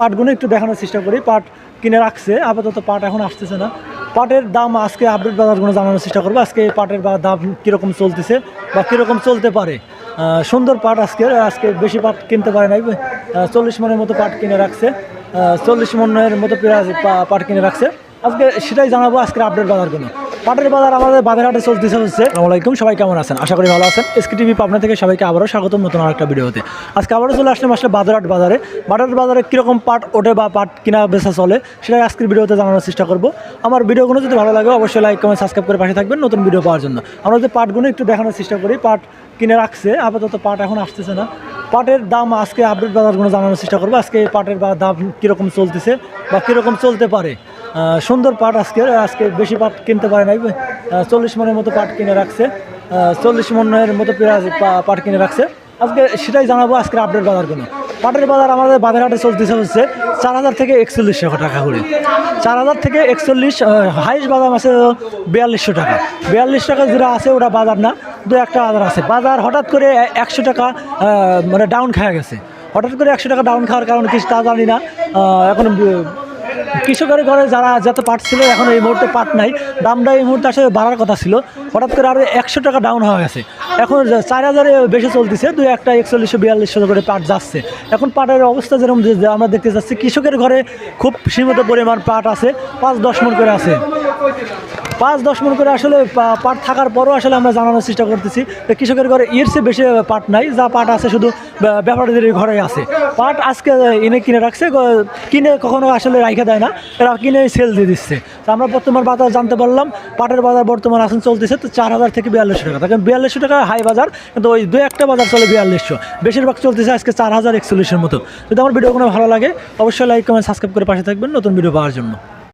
পাটগুলো একটু দেখানোর চেষ্টা করি। পাট কিনে রাখছে, আপাতত পাট এখন আসতেছে না। পাটের দাম আজকে আপডেট বাজারগুলো জানানোর চেষ্টা করব। আজকে পাটের বা- দাম কীরকম চলতেছে বা কীরকম চলতে পারে। সুন্দর পাট আজকে আজকে বেশি পাট কিনতে পারে নাই। চল্লিশ মনের মতো পাট কিনে রাখছে। চল্লিশ মনের মতো পেঁয়াজ পাট কিনে রাখছে। আজকে সেটাই জানাব আজকের আপডেট বাজারগুলো। পাটের বাজার আমাদের বাজারহাটে চলতেছে হচ্ছে আসসালামাইকুম সবাই কেমন আছেন? আশা করি ভালো আছেন। এসকে টিভি পাবনা থেকে সবাইকে আবারও স্বাগতম নতুন আরেকটা ভিডিওতে। আজকে আবারও চলে আসলাম আসলে বাজারহাট বাজারে। বাজার বাজারে কীরকম পাট ওঠে বা পাট কিনা বেচা চলে, সেটাই আজকের ভিডিওতে জানানোর চেষ্টা করব। আমার ভিডিওগুলো যদি ভালো লাগে, অবশ্যই লাইক কমেন্ট সাবস্ক্রাইব করে পাশে থাকবেন নতুন ভিডিও পাওয়ার জন্য। আমরা যে পাটগুলো একটু দেখানোর চেষ্টা করি, পাট কিনে রাখছে, আপাতত পাট এখন আসতেছে না। পাটের দাম আজকে আপডেট বাজারগুলো জানানোর চেষ্টা করব। আজকে পাটের দাম কীরকম চলতেছে বা কীরকম চলতে পারে? সুন্দর পাট আজকে আজকে বেশি পাট কিনতে পারে নাই। চল্লিশ মনের মতো পাট কিনে রাখছে। চল্লিশ মনের মতো পাট কিনে রাখছে। আজকে সেটাই জানাব আজকের আপডেট বাজারগুলো পাটের বাজার আমাদের বাজারহাটে চলতেছে হচ্ছে চার হাজার থেকে একচল্লিশশো টাকা করে। চার হাজার থেকে একচল্লিশ হাইস্ট বাজার আছে বিয়াল্লিশশো টাকা। বিয়াল্লিশ টাকা যেটা আছে ওটা বাজার না, দু একটা বাজার আছে। বাজার হঠাৎ করে একশো টাকা মানে ডাউন খাওয়া গেছে। হঠাৎ করে একশো টাকা ডাউন খাওয়ার কারণ কিছু তা জানি না। এখন কৃষকের ঘরে যারা যত পাট ছিল, এখন এই মুহূর্তে পাট নাই। দামটা এই মুহূর্তে আসলে বাড়ার কথা ছিল। হঠাৎ করে আরও একশো টাকা ডাউন হয়ে গেছে। এখন চার হাজারে বেশি চলতেছে, দুই একটা একচল্লিশশো, বিয়াল্লিশশো করে পাট যাচ্ছে। এখন পাটের অবস্থা যেরকম আমরা দেখতে যাচ্ছি কৃষকের ঘরে খুব সীমিত পরিমাণ পাট আছে, পাঁচ দশ মন করে আছে। পাঁচ, দশ মন করে আসলে পাট থাকার পরও আসলে আমরা জানানোর চেষ্টা করতেছি। কৃষকের ঘরে এর চেয়ে বেশি পাট নাই, যা পাট আছে শুধু ব্যা- ব্যাপারীদের ঘরে আছে। পাট আজকে এনে কিনে রাখছে কিনে কখনো আসলে রাইখা দেয় না, এরা কিনে সেল দিয়ে দিচ্ছে। তো আমরা বর্তমান বাজার জানতে পারলাম, পাটের বাজার বর্তমান এখন চলতেছে তো চার হাজার থেকে বিয়াল্লিশশো টাকা। দেখেন, বিয়াল্লিশশো টাকা হাই বাজার, কিন্তু ওই দু একটা বাজার চলে বিয়াল্লিশশো। বেশিরভাগ চলতেছে আজকে চার হাজার একচল্লিশের মতো। যদি আমার ভিডিওগুলো ভালো লাগে, অবশ্যই লাইক কমেন্ট সাবস্ক্রাইব করে পাশে থাকবেন নতুন ভিডিও পাওয়ার জন্য।